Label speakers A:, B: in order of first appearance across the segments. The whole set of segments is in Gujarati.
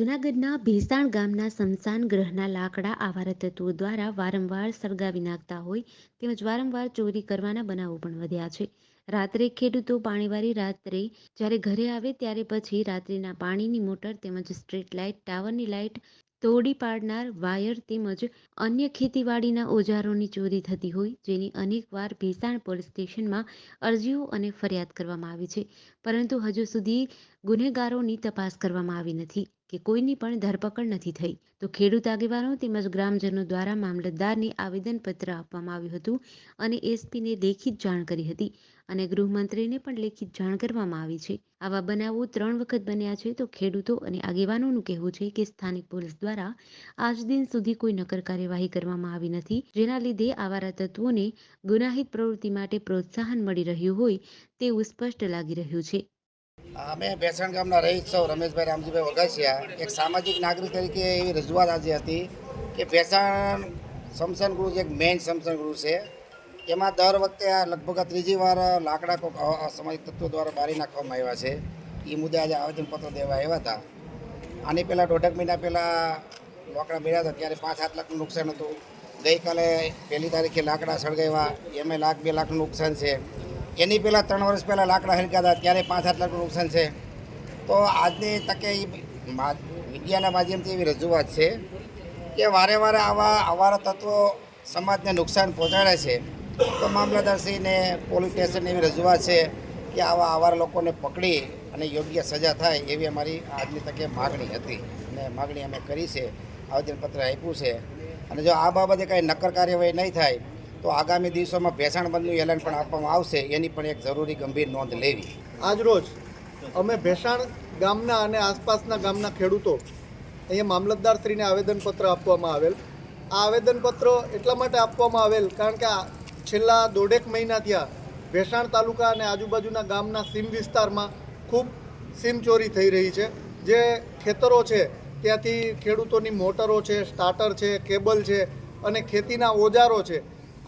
A: જૂનાગઢના ભેસાણ ગામના સ્મશાન ગ્રહના લાકડા આવા તત્વો દ્વારા વારંવાર સળગાવી નાખતા હોય તેમજ વારંવાર ચોરી કરવાના બનાવો પણ વધ્યા છે. રાત્રે ખેડૂતો પાણીવાળી રાત્રે જ્યારે ઘરે આવે ત્યારે પછી રાત્રિના પાણીની મોટર તેમજ સ્ટ્રીટ લાઇટ, ટાવરની લાઇટ, તોડી પાડનાર વાયર તેમજ અન્ય ખેતીવાડીના ઓજારોની ચોરી થતી હોય જેની અનેકવાર ભેસાણ પોલીસ સ્ટેશનમાં અરજીઓ અને ફરિયાદ કરવામાં આવી છે. પરંતુ હજુ સુધી ગુનેગારોની તપાસ કરવામાં આવી નથી. કે કોઈની પણ ધરપકડ નથી થઈ. તો ખેડૂત આગેવાનો તેમજ ગ્રામજનો દ્વારા મામલતદારને આવેદનપત્ર આપવામાં આવ્યું હતું અને એસપીને લેખિત જાણ કરી હતી અને ગૃહમંત્રીને પણ લેખિત જાણ કરવામાં આવી છે. આવા બનાવો ત્રણ વખત બન્યા છે તો ખેડૂતો અને આગેવાનોનું કહેવું છે કે સ્થાનિક પોલીસ દ્વારા આજ દિન સુધી કોઈ નકર કાર્યવાહી કરવામાં આવી નથી. જેના લીધે આવારા તત્વોને ગુનાહિત પ્રવૃત્તિ માટે પ્રોત્સાહન મળી રહ્યું હોય તેવું સ્પષ્ટ લાગી રહ્યું છે.
B: અમે ભેસણ ગામના રહીશ સૌ રમેશભાઈ, રામજીભાઈ વઘાસિયા એક સામાજિક નાગરિક તરીકે એવી રજૂઆત આજે હતી કે ભેસણ સમસન ગૃહ એક મેઇન સમસન ગૃહ છે, એમાં દર વખતે આ લગભગ ત્રીજી વાર લાકડા કોઈક અ- અસામાજિક તત્વો દ્વારા બારી નાખવામાં આવ્યા છે. એ મુદ્દે આજે આવેદનપત્ર દેવા આવ્યા હતા. આની પહેલાં દોઢેક મહિના પહેલાં લાકડા મળ્યા હતા ત્યારે પાંચ સાત લાખનું નુકસાન હતું. ગઈકાલે પહેલી તારીખે લાકડા સળગાવ્યા. એમાં લાખ બે લાખનું નુકસાન છે. એની પહેલાં ત્રણ વર્ષ પહેલાં લાકડા હરક્યા હતા, ત્યારે પાંચ આઠ લાખનું નુકસાન છે. તો આજની તકે મીડિયાના માધ્યમથી એવી રજૂઆત છે કે વારે વારે આવા અવારા તત્વો સમાજને નુકસાન પહોંચાડે છે. તો મામલતદારશ્રીને પોલીસ સ્ટેશનની એવી રજૂઆત છે કે આવા આવારા લોકોને પકડી અને યોગ્ય સજા થાય એવી અમારી આજની તકે માગણી હતી. અને માગણી અમે કરી છે, આવેદનપત્ર આપ્યું છે. અને જો આ બાબતે કાંઈ નક્કર કાર્યવાહી નહીં થાય તો આગામી દિવસોમાં ભેસાણ બંધનું એલાન પણ આપવામાં આવશે, એની પણ એક જરૂરી ગંભીર નોંધ લેવી.
C: આજરોજ અમે ભેસાણ ગામના અને આસપાસના ગામના ખેડૂતો અહીંયા મામલતદારશ્રીને આવેદનપત્ર આપવામાં આવેલ. આ આવેદનપત્ર એટલા માટે આપવામાં આવેલ કારણ કે છેલ્લા દોઢેક મહિના થયા ભેસાણ તાલુકા અને આજુબાજુના ગામના સીમ વિસ્તારમાં ખૂબ સીમ ચોરી થઈ રહી છે. જે ખેતરો છે, ત્યાંથી ખેડૂતોની મોટરો છે, સ્ટાર્ટર છે, કેબલ છે અને ખેતીના ઓજારો છે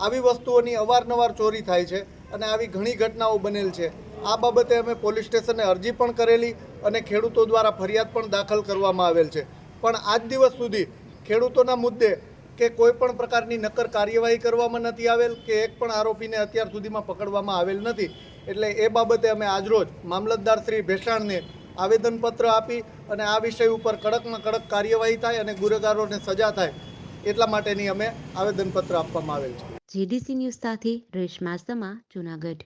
C: આવી વસ્તુઓની અવારનવાર ચોરી થાય છે અને આવી ઘણી ઘટનાઓ બનેલ છે. આ બાબતે અમે પોલીસ સ્ટેશને અરજી પણ કરેલી અને ખેડૂતો દ્વારા ફરિયાદ પણ દાખલ કરવામાં આવેલ છે. પણ આજ દિવસ સુધી ખેડૂતોના મુદ્દે કે કોઈ પણ પ્રકારની નક્કર કાર્યવાહી કરવામાં નથી આવેલ કે એક પણ આરોપીને અત્યાર સુધીમાં પકડવામાં આવેલ નથી. એટલે એ બાબતે અમે આજરોજ મામલતદાર શ્રી ભેસાણને આવેદનપત્ર આપી અને આ વિષય ઉપર કડકમાં કડક કાર્યવાહી થાય અને ગુનેગારોને સજા થાય એટલા માટેની અમે આવેદનપત્ર આપવામાં આવેલ છે.
A: જીડીસી ન્યૂઝ સાથે રેશમા સમા જૂનાગઢ.